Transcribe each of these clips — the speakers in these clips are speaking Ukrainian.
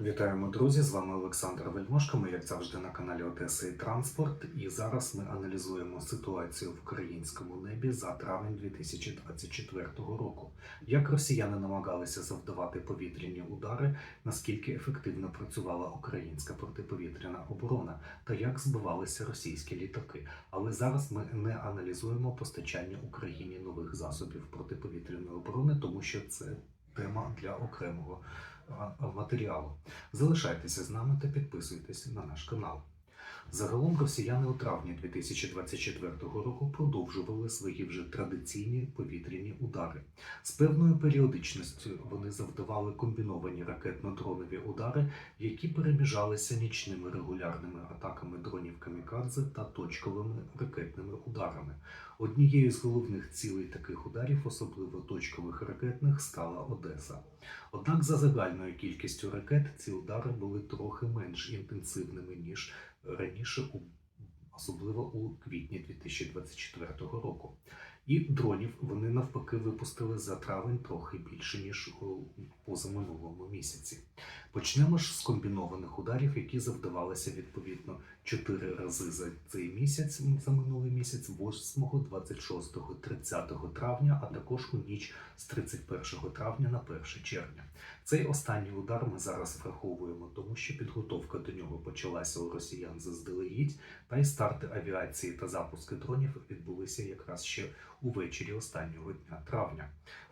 Вітаємо, друзі! З вами Олександр Вельмошко. Ми, як завжди, на каналі Одеса і Транспорт. І зараз ми аналізуємо ситуацію в українському небі за травень 2024 року. Як росіяни намагалися завдавати повітряні удари, наскільки ефективно працювала українська протиповітряна оборона та як збивалися російські літаки. Але зараз ми не аналізуємо постачання Україні нових засобів протиповітряної оборони, тому що це тема для окремого матеріалу. Залишайтеся з нами та підписуйтесь на наш канал. Загалом росіяни у травні 2024 року продовжували свої вже традиційні повітряні удари. З певною періодичністю вони завдавали комбіновані ракетно-дронові удари, які переміжалися нічними регулярними атаками дронів камікадзе та точковими ракетними ударами. Однією з головних цілей таких ударів, особливо точкових ракетних, стала Одеса. Однак за загальною кількістю ракет ці удари були трохи менш інтенсивними ніж раніше, у, особливо у квітні 2024 року. І дронів вони навпаки випустили за травень трохи більше ніж у позаминулому місяці. Почнемо ж з комбінованих ударів, які завдавалися відповідно 4 рази за цей місяць, за минулий місяць, 8, 26, 30 травня, а також у ніч з 31 травня на 1 червня. Цей останній удар ми зараз враховуємо, тому що підготовка до нього почалася у росіян заздалегідь, та й старти авіації та запуски дронів відбулися якраз ще увечері останнього дня травня.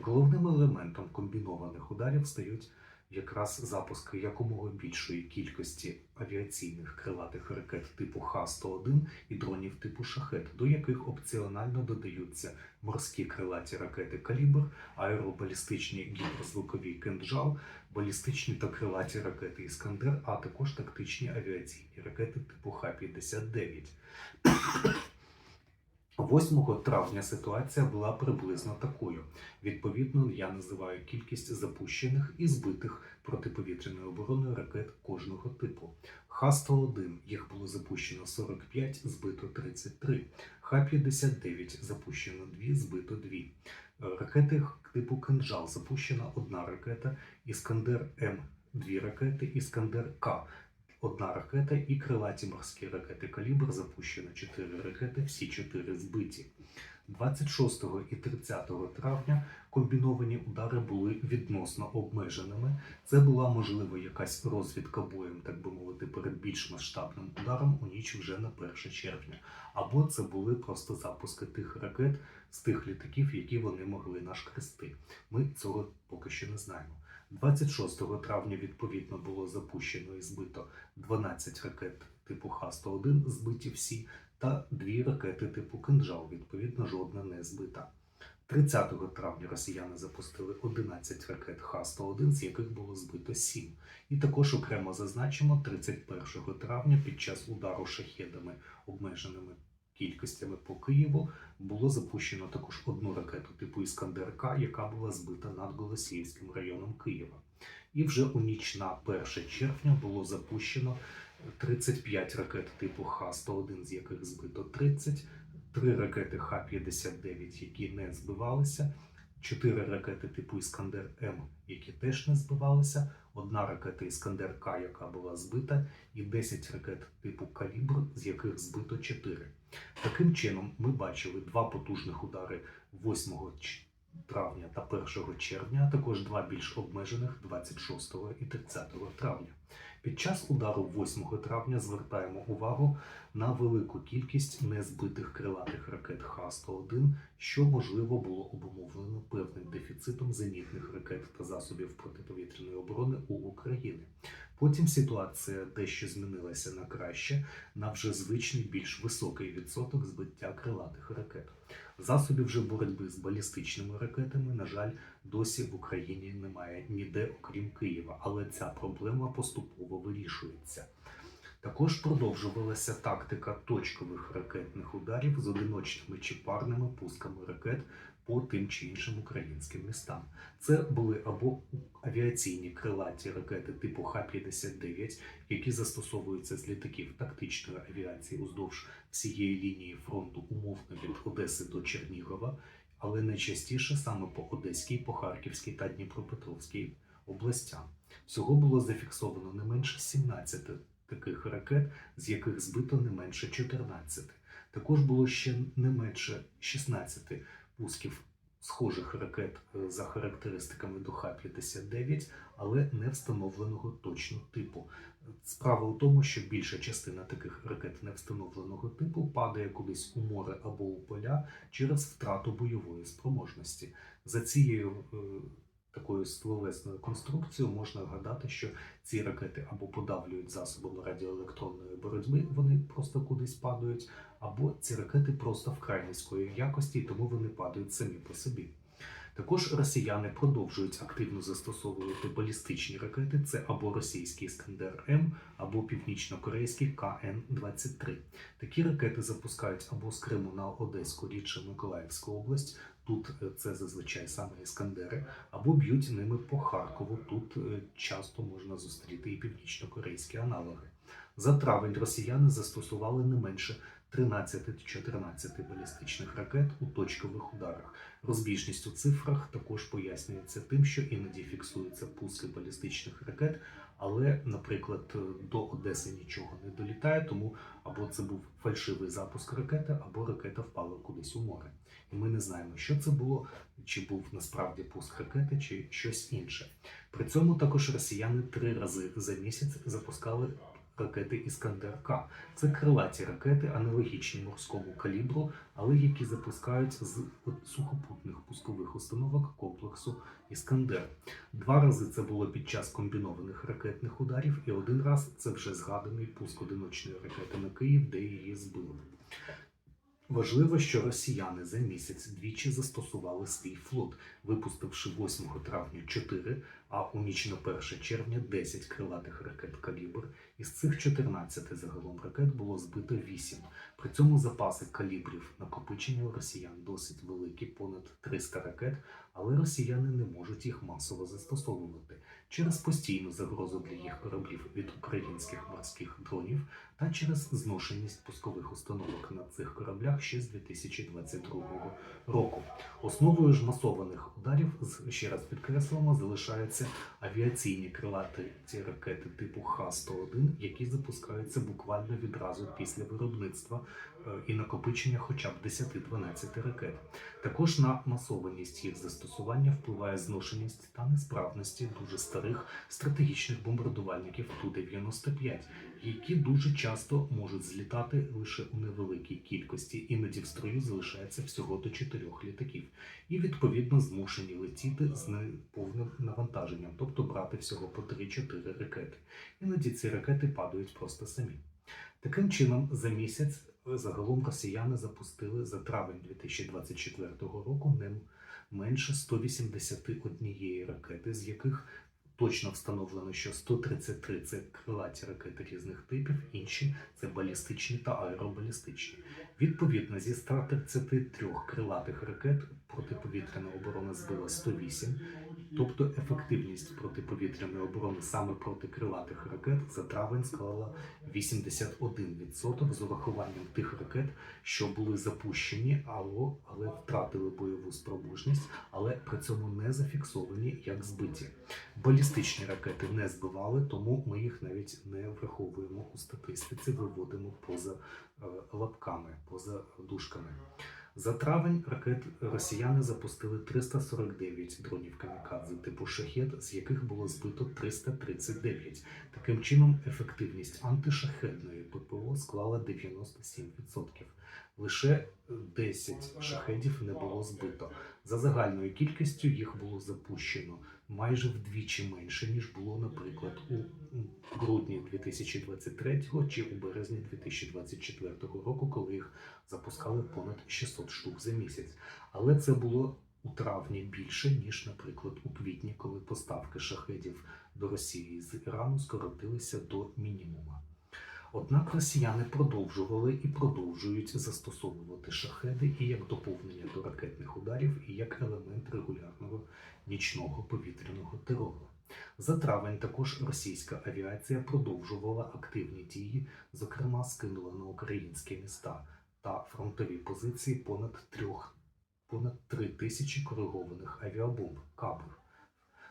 Головним елементом комбінованих ударів стають якраз запуски якомога більшої кількості авіаційних крилатих ракет типу Х-101 і дронів типу Шахет, до яких опціонально додаються морські крилаті ракети Калібр, аеробалістичні гіперзвукові кинджал, балістичні та крилаті ракети Іскандер, а також тактичні авіаційні ракети типу Х-59. 8 травня ситуація була приблизно такою. Відповідно, я називаю кількість запущених і збитих протиповітряною обороною ракет кожного типу. Х-101 їх було запущено 45, збито 33. Х-59 запущено 2, збито 2. Е, Ракети типу Кинджал запущена одна ракета, Іскандер М 2 ракети, Іскандер К одна ракета і крилаті морські ракети Калібр запущено 4 ракети, всі 4 збиті. 26 і 30 травня комбіновані удари були відносно обмеженими. Це була можливо якась розвідка боєм, так би мовити, перед більш масштабним ударом у ніч вже на 1 червня. Або це були просто запуски тих ракет з тих літаків, які вони могли нашкрести. Ми цього поки що не знаємо. 26 травня відповідно було запущено і збито 12 ракет типу Х-101, збиті всі, та дві ракети типу Кинджал, відповідно, жодна не збита. 30 травня росіяни запустили 11 ракет Х-101, з яких було збито 7. І також окремо зазначимо, 31 травня під час удару шахедами обмеженими кількостями по Києву було запущено також одну ракету типу Іскандер К, яка була збита над Голосіївським районом Києва. І вже у ніч на 1 червня було запущено 35 ракет типу Х-101, з яких збито 30, 3 ракети Х-59, які не збивалися, 4 ракети типу Іскандер М, які теж не збивалися, одна ракета Іскандер К, яка була збита, і 10 ракет типу Калібр, з яких збито 4. Таким чином, ми бачили два потужних удари 8 травня та 1 червня, а також два більш обмежених 26 і 30 травня. Під час удару 8 травня звертаємо увагу на велику кількість незбитих крилатих ракет Х-101, що можливо було обумовлено певним дефіцитом зенітних ракет та засобів протиповітряної оборони у України. Потім ситуація дещо змінилася на краще, на вже звичний більш високий відсоток збиття крилатих ракет. Засобів же боротьби з балістичними ракетами, на жаль, досі в Україні немає ніде, окрім Києва, але ця проблема поступово вирішується. Також продовжувалася тактика точкових ракетних ударів з одиночними чи парними пусками ракет по тим чи іншим українським містам. Це були або авіаційні крилаті ракети типу Х-59, які застосовуються з літаків тактичної авіації уздовж всієї лінії фронту, умовно від Одеси до Чернігова, але найчастіше саме по Одеській, по Харківській та Дніпропетровській областям. Всього було зафіксовано не менше 17 таких ракет, з яких збито не менше 14. Також було ще не менше 16 пусків схожих ракет е, за характеристиками до Х-59, але не встановленого точно типу. Справа у тому, що більша частина таких ракет невстановленого типу падає кудись у море або у поля через втрату бойової спроможності. За цією е, такою словесною конструкцією можна гадати, що ці ракети або подавлюють засобами радіоелектронної боротьби, вони просто кудись падають, або ці ракети просто вкрай низької якості, тому вони падають самі по собі. Також росіяни продовжують активно застосовувати балістичні ракети. Це або російський Іскандер М, або північно-корейський КН-23. Такі ракети запускають або з Криму на Одеську, рідше Миколаївську область. Тут е, це зазвичай саме Іскандери, або б'ють ними по Харкову. Тут е, часто можна зустріти і північно-корейські аналоги. За травень росіяни застосували не менше 13-14 балістичних ракет у точкових ударах. Розбіжність у цифрах також пояснюється тим, що іноді фіксуються пуски балістичних ракет, але, наприклад, до Одеси нічого не долітає, тому або це був фальшивий запуск ракети, або ракета впала кудись у море. І ми не знаємо, що це було, чи був насправді пуск ракети, чи щось інше. При цьому також росіяни три рази за місяць запускали ракети Іскандер К. Це крилаті ракети, аналогічні морському калібру, але які запускають з сухопутних пускових установок комплексу Іскандер. Два рази це було під час комбінованих ракетних ударів, і один раз це вже згаданий пуск одиночної ракети на Київ, де її збили. Важливо, що росіяни за місяць двічі застосували свій флот, випустивши 8 травня 4, а у ніч на 1 червня 10 крилатих ракет калібр. Із цих 14 загалом ракет було збито 8. При цьому запаси калібрів накопичення у росіян досить великі, понад 300 ракет, але росіяни не можуть їх масово застосовувати через постійну загрозу для їх кораблів від українських морських дронів та через зношеність пускових установок на цих кораблях ще з 2022 року. Основою ж масованих ударів, ще раз підкреслимо, залишаються авіаційні крилаті ракети типу Х-101, які запускаються буквально відразу після виробництва е, і накопичення хоча б 10-12 ракет. Також на масованість їх застосування впливає зношеність та несправності дуже старих стратегічних бомбардувальників Ту-95, які дуже часто можуть злітати лише у невеликій кількості, іноді в строю залишається всього до чотирьох літаків, і відповідно змушені летіти з неповним навантаженням, тобто брати всього по 3-4 ракети. Іноді ці ракети падають просто самі. Таким чином, за місяць загалом росіяни запустили за травень 2024 року не менше 181 ракети, з яких точно встановлено, що 133 це крилаті ракети різних типів, інші це балістичні та аеробалістичні. Відповідно, зі 133 крилатих ракет протиповітряна оборона збила 108, тобто ефективність протиповітряної оборони саме проти крилатих ракет за травень склала 81% з урахуванням тих ракет, що були запущені, але, втратили бойову спроможність, але при цьому не зафіксовані як збиті. Балістичні ракети не збивали, тому ми їх навіть не враховуємо у статистиці, виводимо поза е, лапками, поза дужками. За травень ракет росіяни запустили 349 дронів камікадзе типу шахет, з яких було збито 339. Таким чином, ефективність антишахетної ППО склала 97%. Лише 10 шахедів не було збито. За загальною кількістю їх було запущено майже вдвічі менше, ніж було, наприклад, у грудні 2023 чи у березні 2024 року, коли їх запускали понад 600 штук за місяць. Але це було у травні більше, ніж, наприклад, у квітні, коли поставки шахедів до Росії з Ірану скоротилися до мінімума. Однак росіяни продовжували і продовжують застосовувати шахеди і як доповнення до ракетних ударів, і як елемент регулярного нічного повітряного терору. За травень також російська авіація продовжувала активні дії, зокрема скинула на українські міста та фронтові позиції понад трьох понад три тисячі коригованих авіабомб кабів.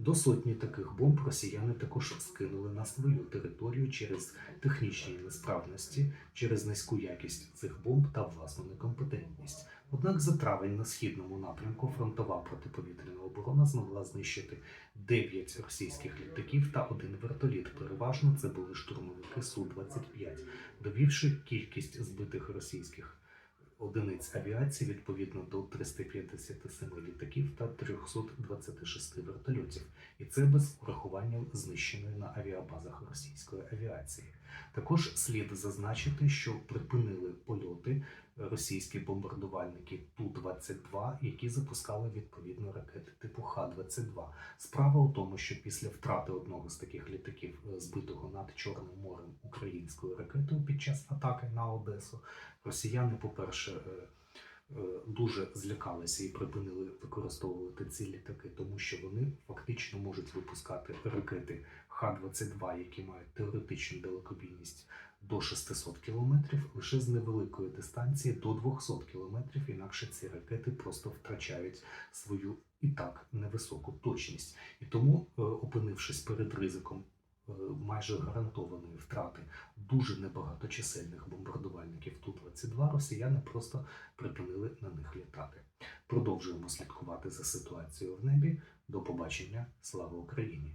До сотні таких бомб росіяни також скинули на свою територію через технічні несправності, через низьку якість цих бомб та власну некомпетентність. Однак за травень на східному напрямку фронтова протиповітряна оборона змогла знищити 9 російських літаків та один вертоліт. Переважно це були штурмовики Су-25, довівши кількість збитих російських одиниць авіації відповідно до 357 літаків та 326 вертольотів, і це без урахування знищеної на авіабазах російської авіації. Також слід зазначити, що припинили польоти російські бомбардувальники Ту-22, які запускали відповідно ракети типу Х-22. Справа у тому, що після втрати одного з таких літаків, е, збитого над Чорним українською ракетою під час атаки на Одесу, росіяни, по-перше, е, е, дуже злякалися і припинили використовувати ці літаки, тому що вони фактично можуть випускати ракети Х-22, які мають теоретичну далекобійність до 600 кілометрів, лише з невеликої дистанції до 200 кілометрів, інакше ці ракети просто втрачають свою і так невисоку точність. І тому, е, опинившись перед ризиком майже гарантованої втрати дуже небагаточисельних бомбардувальників Ту-22, росіяни просто припинили на них літати. Продовжуємо слідкувати за ситуацією в небі. До побачення. Слава Україні!